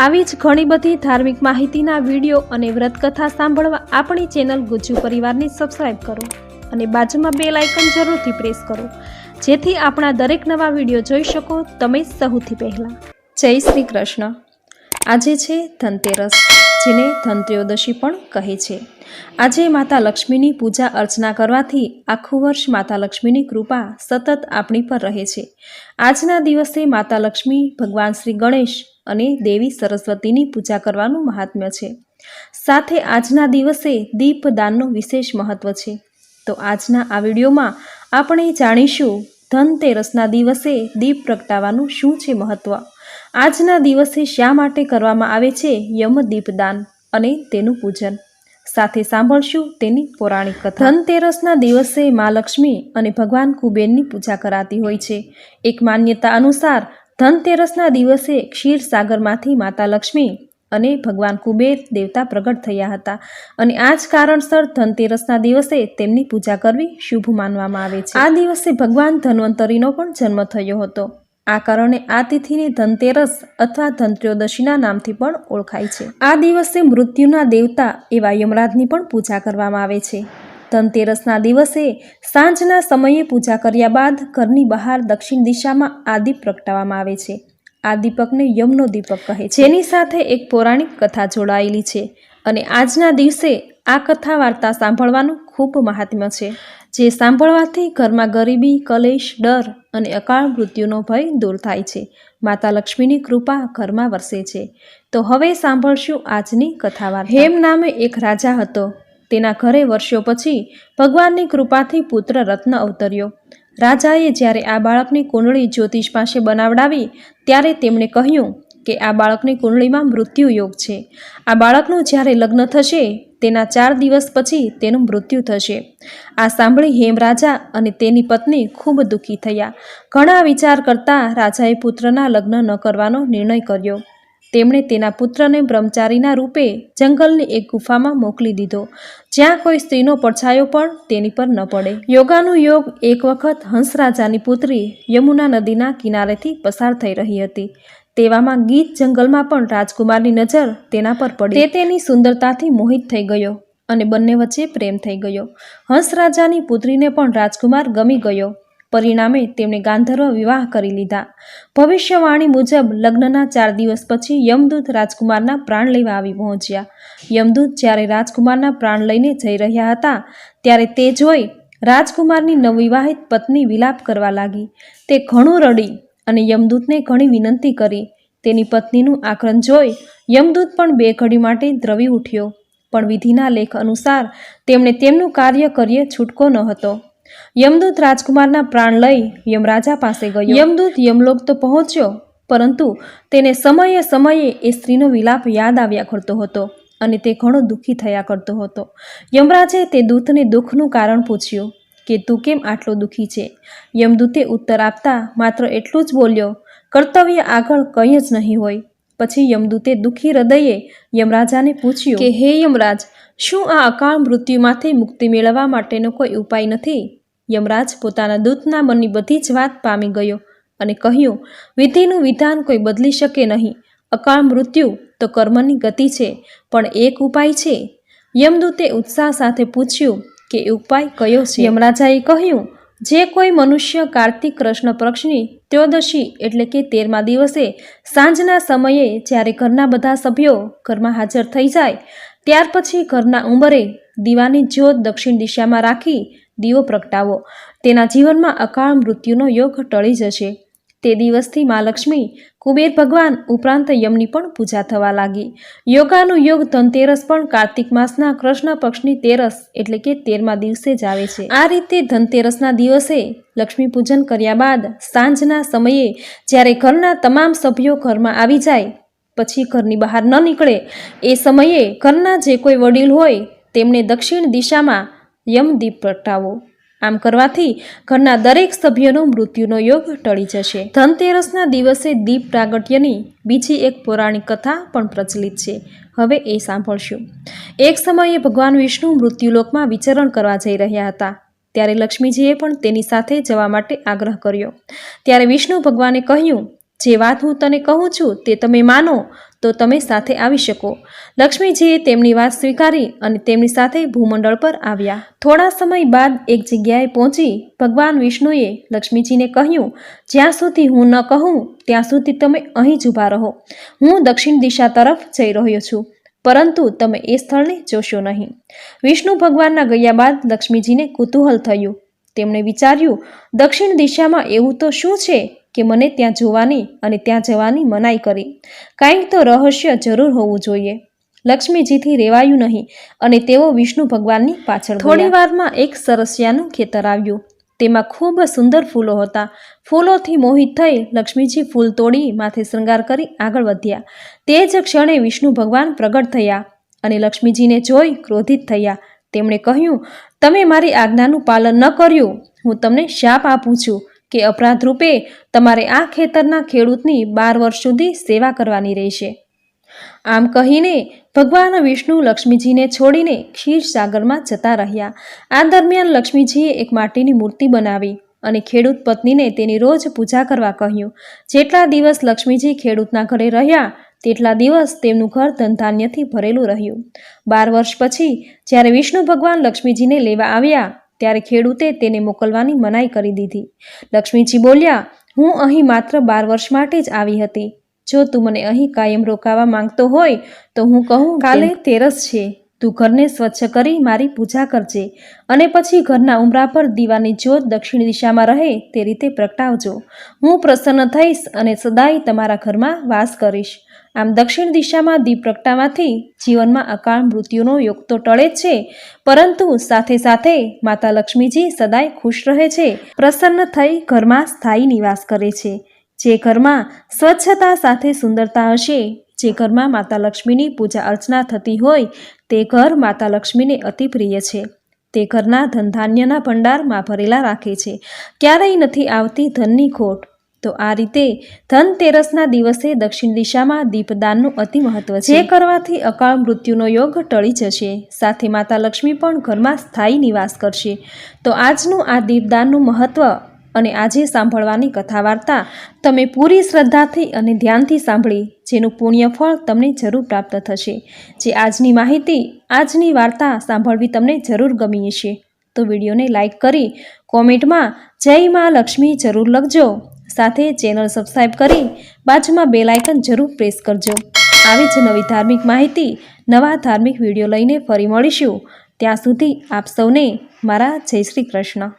આવી જ ઘણી બધી ધાર્મિક માહિતીના વીડિયો અને વ્રતકથા સાંભળવા આપણી ચેનલ ગુજ્જુ પરિવારને સબસ્ક્રાઈબ કરો અને બાજુમાં બે લાઇકન જરૂરથી પ્રેસ કરો. જેથી આપણા દરેક નવા વીડિયો જોઈ શકો તમે સૌથી પહેલાં. જય શ્રી કૃષ્ણ. આજે છે ધનતેરસ, જેને ધનત્રયોદશી પણ કહે છે. આજે માતા લક્ષ્મીની પૂજા અર્ચના કરવાથી આખું વર્ષ માતા લક્ષ્મીની કૃપા સતત આપણી પર રહે છે. આજના દિવસે માતા લક્ષ્મી ભગવાન શ્રી ગણેશ અને દેવી સરસ્વતીની પૂજા કરવાનું મહાત્મ્ય છે. સાથે આજના દિવસે દીપદાનનું વિશેષ મહત્વ છે. તો આજના આ વિડીયોમાં આપણે જાણીશું ધનતેરસના દિવસે દીપ પ્રગટાવવાનું શું છે મહત્વ? આજના દિવસે શા માટે કરવામાં આવે છે યમ દીપદાન અને તેનું પૂજન? સાથે સાંભળશું તેની પૌરાણિક કથા. ધનતેરસના દિવસે મા લક્ષ્મી અને ભગવાન કુબેરની પૂજા કરાતી હોય છે. એક માન્યતા અનુસાર, ધનતેરસના દિવસે ક્ષીરસાગરમાંથી માતા લક્ષ્મી અને ભગવાન કુબેર દેવતા પ્રગટ થયા હતા અને આ જ કારણસર ધનતેરસના દિવસે તેમની પૂજા કરવી શુભ માનવામાં આવે છે. આ દિવસે ભગવાન ધન્વંતરીનો પણ જન્મ થયો હતો. આ કારણે આ તિથિને ધનતેરસ અથવા ધનત્રયોદશીના નામથી પણ ઓળખાય છે. આ દિવસે મૃત્યુના દેવતા એવા યમરાજની પણ પૂજા કરવામાં આવે છે. ધનતેરસના દિવસે સાંજના સમયે પૂજા કર્યા બાદ ઘરની બહાર દક્ષિણ દિશામાં આ દીપ પ્રગટાવવામાં આવે છે. આ દીપકને યમનો દીપક કહે છે. જેની સાથે એક પૌરાણિક કથા જોડાયેલી છે અને આજના દિવસે આ કથા વાર્તા સાંભળવાનું ખૂબ મહાત્મ્ય છે, જે સાંભળવાથી ઘરમાં ગરીબી, કલેશ, ડર અને અકાળ મૃત્યુનો ભય દૂર થાય છે. માતા લક્ષ્મીની કૃપા ઘરમાં વરસે છે. તો હવે સાંભળશું આજની કથા વાર્તા હેમ નામે એક રાજા હતો. તેના ઘરે વર્ષો પછી ભગવાનની કૃપાથી પુત્ર રત્ન અવતર્યો. રાજાએ જ્યારે આ બાળકની કુંડળી જ્યોતિષ પાસે બનાવડાવી, ત્યારે તેમણે કહ્યું કે આ બાળકની કુંડળીમાં મૃત્યુ યોગ છે. આ બાળકનું જ્યારે લગ્ન થશે તેના ચાર દિવસ પછી તેનું મૃત્યુ થશે. આ સાંભળી હેમરાજા અને તેની પત્ની ખૂબ દુઃખી થયા. ઘણા વિચાર કરતા રાજાએ પુત્રના લગ્ન ન કરવાનો નિર્ણય કર્યો. તેમણે તેના પુત્રને બ્રહ્મચારીના રૂપે જંગલની એક ગુફામાં મોકલી દીધો. જ્યાં કોઈ સ્ત્રીનો પડછાયો પણ તેની પર ન પડે. યોગાનું યોગ એક વખત હંસરાજાની પુત્રી યમુના નદીના કિનારેથી પસાર થઈ રહી હતી. તેવામાં ગીત જંગલમાં પણ રાજકુમારની નજર તેના પર પડી. તે તેની સુંદરતાથી મોહિત થઈ ગયો અને બંને વચ્ચે પ્રેમ થઈ ગયો. હંસરાજાની પુત્રીને પણ રાજકુમાર ગમી ગયો. પરિણામે તેમણે ગાંધર્વ વિવાહ કરી લીધા. ભવિષ્યવાણી મુજબ લગ્નના ચાર દિવસ પછી યમદૂત રાજકુમારના પ્રાણ લેવા આવી પહોંચ્યા. યમદૂત જ્યારે રાજકુમારના પ્રાણ લઈને જઈ રહ્યા હતા, ત્યારે તે જોઈ રાજકુમારની નવવિવાહિત પત્ની વિલાપ કરવા લાગી. તે ઘણું રડી અને યમદૂતને ઘણી વિનંતી કરી. તેની પત્નીનું આકરણ જોઈ યમદૂત પણ બે ઘડી માટે દ્રવી ઉઠ્યો, પણ વિધિના લેખ અનુસાર તેમણે તેમનું કાર્ય કર્યે છૂટકો ન હતો. યમદૂત રાજકુમારના પ્રાણ લઈ યમરાજા પાસે ગયો. યમદૂત યમલોક તો પહોંચ્યો, પરંતુ તેને સમયે સમયે એ સ્ત્રીનો વિલાપ યાદ આવ્યા કરતો હતો અને તે ઘણો દુઃખી થયા કરતો હતો. યમરાજે તે દૂતને દુઃખનું કારણ પૂછ્યું કે, તું કેમ આટલો દુઃખી છે? યમદૂતે ઉત્તર આપતા માત્ર એટલું જ બોલ્યો, કર્તવ્ય આગળ કંઈ જ નહીં હોય. પછી યમદૂતે દુઃખી હૃદયે યમરાજાને પૂછ્યું કે હે યમરાજ શું આ અકાળ મૃત્યુમાંથી મુક્તિ મેળવવા માટેનો કોઈ ઉપાય નથી? યમરાજ પોતાના દૂતના મનની બધી જ વાત પામી ગયો અને કહ્યું વિધિનું વિધાન કોઈ બદલી શકે નહીં. અકાળ મૃત્યુ તો કર્મની ગતિ છે પણ એક ઉપાય છે. યમદૂતે ઉત્સાહ સાથે પૂછ્યું કે ઉપાય કયો છે? યમરાજાએ કહ્યું જે કોઈ મનુષ્ય કાર્તિક કૃષ્ણ પક્ષની ત્રયોદશી એટલે કે તેરમા દિવસે સાંજના સમયે જ્યારે ઘરના બધા સભ્યો ઘરમાં હાજર થઈ જાય, ત્યાર પછી ઘરના ઉંમરે દીવાની જ્યોત દક્ષિણ દિશામાં રાખી દીવો પ્રગટાવો. તેના જીવનમાં અકાળ મૃત્યુનો યોગ ટળી જશે. તે દિવસથી મા લક્ષ્મી, કુબેર ભગવાન ઉપરાંત યમની પણ પૂજા થવા લાગી. યોગાનું યોગ ધનતેરસ પણ કાર્તિક માસના કૃષ્ણ પક્ષની તેરસ એટલે કે તેરમા દિવસે જ આવે છે. આ રીતે ધનતેરસના દિવસે લક્ષ્મી પૂજન કર્યા બાદ સાંજના સમયે જ્યારે ઘરના તમામ સભ્યો ઘરમાં આવી જાય, પછી ઘરની બહાર ન નીકળે, એ સમયે ઘરના જે કોઈ વડીલ હોય તેમણે દક્ષિણ દિશામાં યમદીપ પ્રગટાવો. આમ કરવાથી ઘરના દરેક સભ્યનો મૃત્યુનો યોગ ટળી જશે. ધનતેરસના દિવસે દીપ પ્રાગટ્યની બીજી એક પૌરાણિક કથા પણ પ્રચલિત છે. હવે એ સાંભળશું. એક સમયે ભગવાન વિષ્ણુ મૃત્યુલોકમાં વિચરણ કરવા જઈ રહ્યા હતા. ત્યારે લક્ષ્મીજીએ પણ તેની સાથે જવા માટે આગ્રહ કર્યો. ત્યારે વિષ્ણુ ભગવાને કહ્યું જે વાત હું તને કહું છું તે તમે માનો, તો તમે સાથે આવી શકો. લક્ષ્મીજીએ તેમની વાત સ્વીકારી અને તેમની સાથે ભૂમંડળ પર આવ્યા. થોડા સમય બાદ એક જગ્યાએ પહોંચી ભગવાન વિષ્ણુએ લક્ષ્મીજીને કહ્યું, જ્યાં સુધી હું ન કહું, ત્યાં સુધી તમે અહીં જ ઊભા રહો. હું દક્ષિણ દિશા તરફ જઈ રહ્યો છું, પરંતુ તમે એ સ્થળને જોશો નહીં. વિષ્ણુ ભગવાનના ગયા બાદ લક્ષ્મીજીને કુતૂહલ થયું. તેમણે વિચાર્યું, દક્ષિણ દિશામાં એવું તો શું છે? કે મને ત્યાં જોવાની અને ત્યાં જવાની મનાઈ કરી. કાંઈક તો રહસ્ય જરૂર હોવું જોઈએ. લક્ષ્મીજીથી રેવાયું નહીં અને તેઓ વિષ્ણુ ભગવાનની પાછળ થોડી વારમાં એક સરસિયાનું ખેતર આવ્યું. તેમાં ખૂબ સુંદર ફૂલો હતા. ફૂલોથી મોહિત થઈ લક્ષ્મીજી ફૂલ તોડી માથે શૃંગાર કરી આગળ વધ્યા. તે જ ક્ષણે વિષ્ણુ ભગવાન પ્રગટ થયા અને લક્ષ્મીજીને જોઈ ક્રોધિત થયા. તેમણે કહ્યું, તમે મારી આજ્ઞાનું પાલન ન કર્યું. હું તમને શાપ આપું છું. કે અપરાધ રૂપે તમારે આ ખેતરના ખેડૂતની બાર વર્ષ સુધી સેવા કરવાની રહેશે. આમ કહીને ભગવાન વિષ્ણુ લક્ષ્મીજીને છોડીને ક્ષીરસાગરમાં જતા રહ્યા. આ દરમિયાન લક્ષ્મીજીએ એક માટીની મૂર્તિ બનાવી અને ખેડૂત પત્નીને તેની રોજ પૂજા કરવા કહ્યું. જેટલા દિવસ લક્ષ્મીજી ખેડૂતના ઘરે રહ્યા, તેટલા દિવસ તેમનું ઘર ધનધાન્યથી ભરેલું રહ્યું. બાર વર્ષ પછી જ્યારે વિષ્ણુ ભગવાન લક્ષ્મીજીને લેવા આવ્યા ત્યારે ખેડૂતે તેને મોકલવાની મનાઈ કરી દીધી. લક્ષ્મીજી બોલ્યા હું અહીં માત્ર બાર વર્ષ માટે જ આવી હતી. જો તું મને અહીં કાયમ રોકાવા માંગતો હોય તો હું કહું કાલે તેરસ છે. તું ઘરને સ્વચ્છ કરી મારી પૂજા કરજે અને પછી ઘરના ઉમરા પર દીવાની જ્યોત દક્ષિણ દિશામાં રહે તે રીતે પ્રગટાવજો. હું પ્રસન્ન થઈશ અને સદાય તમારા ઘરમાં વાસ કરીશ. આમ દક્ષિણ દિશામાં દીપ પ્રગટાવાથી જીવનમાં અકાળ મૃત્યુનો યોગ તો ટળે જ છે, પરંતુ સાથે સાથે માતા લક્ષ્મીજી સદાય ખુશ રહે છે, પ્રસન્ન થઈ ઘરમાં સ્થાયી નિવાસ કરે છે. જે ઘરમાં સ્વચ્છતા સાથે સુંદરતા હશે જે ઘરમાં માતા લક્ષ્મીની પૂજા અર્ચના થતી હોય, તે ઘર માતા લક્ષ્મીને અતિ પ્રિય છે. તે ઘરના ધનધાન્યના ભંડારમાં ભરેલા રાખે છે. ક્યારેય નથી આવતી ધનની ખોટ. તો આ રીતે ધનતેરસના દિવસે દક્ષિણ દિશામાં દીપદાનનું અતિ મહત્વ છે. જે કરવાથી અકાળ મૃત્યુનો યોગ ટળી જશે. સાથે માતા લક્ષ્મી પણ ઘરમાં સ્થાયી નિવાસ કરશે. તો આજનું આ દીપદાનનું મહત્વ અને આજે સાંભળવાની કથા વાર્તા તમે પૂરી શ્રદ્ધાથી અને ધ્યાનથી સાંભળી, જેનું પુણ્ય ફળ તમને જરૂર પ્રાપ્ત થશે. જે આજની માહિતી, આજની વાર્તા સાંભળવી તમને જરૂર ગમી હશે તો વિડીયોને લાઇક કરી, કોમેન્ટમાં જય માં લક્ષ્મી જરૂર લખજો. સાથે ચેનલ સબસ્ક્રાઈબ કરી, બાજુમાં બે લાઇકન જરૂર પ્રેસ કરજો. આવી જ નવી ધાર્મિક માહિતી, નવા ધાર્મિક વીડિયો લઈને ફરી મળીશું. ત્યાં સુધી આપ સૌને મારા જય શ્રી કૃષ્ણ.